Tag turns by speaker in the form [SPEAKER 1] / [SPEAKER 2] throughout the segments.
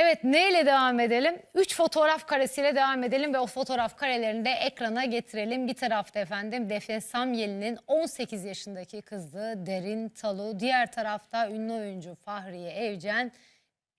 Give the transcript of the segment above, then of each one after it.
[SPEAKER 1] Evet neyle devam edelim? Üç fotoğraf karesiyle devam edelim ve o fotoğraf karelerini de ekrana getirelim. Bir tarafta efendim Defne Samyeli'nin 18 yaşındaki kızı Derin Talu. Diğer tarafta ünlü oyuncu Fahriye Evcen.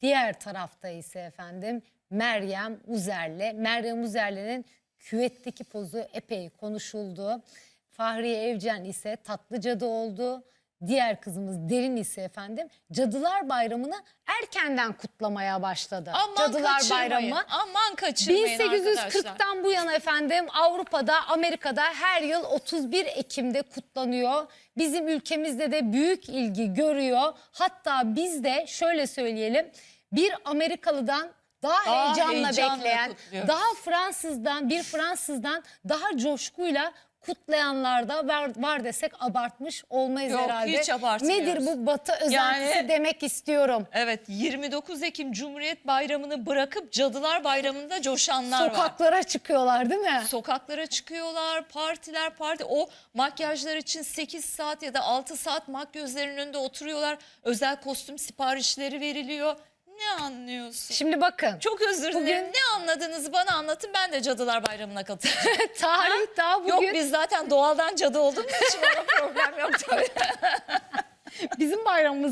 [SPEAKER 1] Diğer tarafta ise efendim Meryem Uzerli. Meryem Uzerli'nin küvetteki pozu epey konuşuldu. Fahriye Evcen ise tatlı cadı oldu. Diğer kızımız Derin ise efendim Cadılar Bayramı'nı erkenden kutlamaya başladı.
[SPEAKER 2] Aman
[SPEAKER 1] Cadılar
[SPEAKER 2] kaçırmayın.
[SPEAKER 1] Bayramı
[SPEAKER 2] Aman kaçırmayın arkadaşlar.
[SPEAKER 1] 1840'tan bu yana efendim Avrupa'da, Amerika'da her yıl 31 Ekim'de kutlanıyor. Bizim ülkemizde de büyük ilgi görüyor. Hatta biz de şöyle söyleyelim bir Amerikalıdan daha,
[SPEAKER 2] Daha
[SPEAKER 1] heyecanla,
[SPEAKER 2] heyecanla
[SPEAKER 1] bekleyen,
[SPEAKER 2] kutluyoruz.
[SPEAKER 1] daha Fransızdan, bir Fransızdan daha coşkuyla kutlayanlar da var, var desek abartmış olmayız
[SPEAKER 2] Yok,
[SPEAKER 1] herhalde.
[SPEAKER 2] hiç abartmıyoruz.
[SPEAKER 1] Nedir bu batı özentisi
[SPEAKER 2] Yani-
[SPEAKER 1] demek istiyorum.
[SPEAKER 2] Evet 29 Ekim Cumhuriyet Bayramı'nı bırakıp Cadılar Bayramı'nda coşanlar var.
[SPEAKER 1] Sokaklara çıkıyorlar değil mi?
[SPEAKER 2] Sokaklara çıkıyorlar, partiler, parti. O makyajlar için 8 saat ya da 6 saat makyözlerin önünde oturuyorlar. Özel kostüm siparişleri veriliyor. Ne anlıyorsun?
[SPEAKER 1] Şimdi bakın.
[SPEAKER 2] Çok özür dilerim.
[SPEAKER 1] Bugün-
[SPEAKER 2] Ne anladınız bana anlatın. Ben de Cadılar Bayramı'na katılacağım.
[SPEAKER 1] Tarih daha bugün
[SPEAKER 2] Yok biz zaten doğaldan cadı olduğumuz için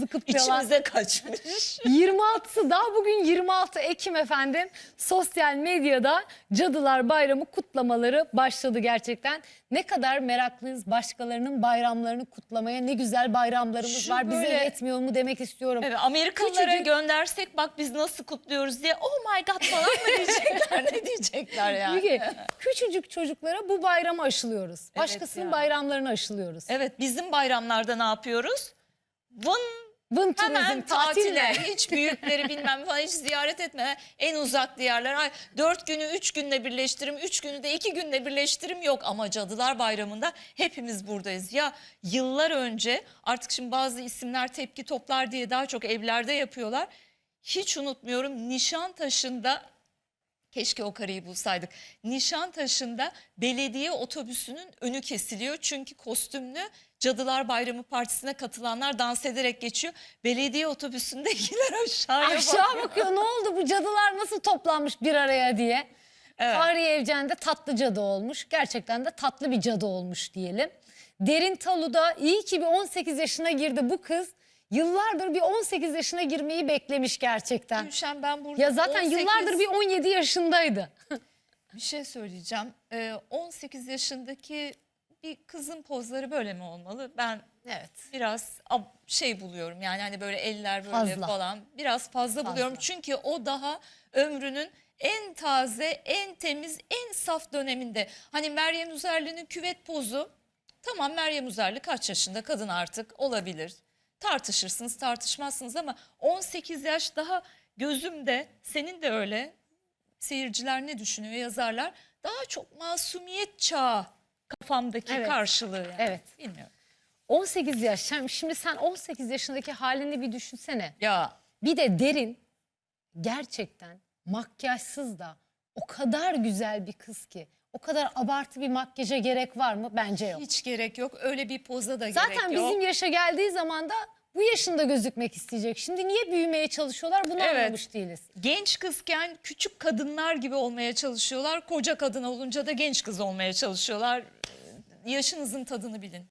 [SPEAKER 1] kutluyorlar.
[SPEAKER 2] İçimize kaçmış.
[SPEAKER 1] 26'sı daha bugün 26 Ekim efendim sosyal medyada Cadılar Bayramı kutlamaları başladı gerçekten. Ne kadar meraklıyız başkalarının bayramlarını kutlamaya ne güzel bayramlarımız
[SPEAKER 2] Şu
[SPEAKER 1] var bize
[SPEAKER 2] böyle-
[SPEAKER 1] yetmiyor mu demek istiyorum.
[SPEAKER 2] Evet, Amerikalılara
[SPEAKER 1] Küçücük-
[SPEAKER 2] göndersek bak biz nasıl kutluyoruz diye oh my god falan mı diyecekler ne diyecekler yani.
[SPEAKER 1] Müge, küçücük çocuklara bu bayramı aşılıyoruz. Başkasının
[SPEAKER 2] ya.
[SPEAKER 1] bayramlarını aşılıyoruz.
[SPEAKER 2] Evet bizim bayramlarda ne yapıyoruz? Vın
[SPEAKER 1] Vın turizm
[SPEAKER 2] hemen tatile.
[SPEAKER 1] tatile.
[SPEAKER 2] Hiç büyükleri bilmem falan hiç ziyaret etme. En uzak diyarlar. Ay, dört günü üç günle birleştirim. Üç günü de iki günle birleştirim yok. Ama Cadılar Bayramı'nda hepimiz buradayız. Ya yıllar önce artık şimdi bazı isimler tepki toplar diye daha çok evlerde yapıyorlar. Hiç unutmuyorum Nişantaşı'nda Keşke o kareyi bulsaydık. Nişantaşı'nda belediye otobüsünün önü kesiliyor. Çünkü kostümlü Cadılar Bayramı Partisi'ne katılanlar dans ederek geçiyor. Belediye otobüsündekiler aşağıya.
[SPEAKER 1] Aşağı bakıyor ne oldu bu cadılar nasıl toplanmış bir araya diye.
[SPEAKER 2] Evet.
[SPEAKER 1] Fahriye Evcen de tatlı cadı olmuş. Gerçekten de tatlı bir cadı olmuş diyelim. Derin Talu'da iyi ki bir 18 yaşına girdi bu kız. Yıllardır bir 18 yaşına girmeyi beklemiş gerçekten.
[SPEAKER 2] Gülşen ben burada
[SPEAKER 1] Ya zaten
[SPEAKER 2] 18
[SPEAKER 1] yıllardır bir 17 yaşındaydı.
[SPEAKER 2] bir şey söyleyeceğim. Ee, 18 yaşındaki bir kızın pozları böyle mi olmalı? Ben
[SPEAKER 1] Evet.
[SPEAKER 2] biraz şey buluyorum yani hani böyle eller böyle
[SPEAKER 1] Fazla.
[SPEAKER 2] falan biraz fazla, buluyorum. Çünkü o daha ömrünün en taze, en temiz, en saf döneminde. Hani Meryem Üzerli'nin küvet pozu tamam Meryem Üzerli kaç yaşında kadın artık olabilir. Tartışırsınız tartışmazsınız ama 18 yaş daha gözümde senin de öyle seyirciler ne düşünüyor yazarlar daha çok masumiyet çağı kafamdaki
[SPEAKER 1] Evet.
[SPEAKER 2] karşılığı yani.
[SPEAKER 1] Evet.
[SPEAKER 2] Bilmiyorum.
[SPEAKER 1] 18 yaş. Şimdi sen 18 yaşındaki halini bir düşünsene.
[SPEAKER 2] Ya
[SPEAKER 1] Bir de derin gerçekten makyajsız da o kadar güzel bir kız ki. O kadar abartı bir makyaja gerek var mı? Bence yok.
[SPEAKER 2] hiç gerek yok. Öyle bir poza da
[SPEAKER 1] Zaten
[SPEAKER 2] gerek yok.
[SPEAKER 1] bizim yaşa geldiği zaman da bu yaşında gözükmek isteyecek. Şimdi niye büyümeye çalışıyorlar bunu
[SPEAKER 2] Evet.
[SPEAKER 1] anlamış değiliz.
[SPEAKER 2] Genç kızken küçük kadınlar gibi olmaya çalışıyorlar. Koca kadın olunca da genç kız olmaya çalışıyorlar. Yaşınızın tadını bilin.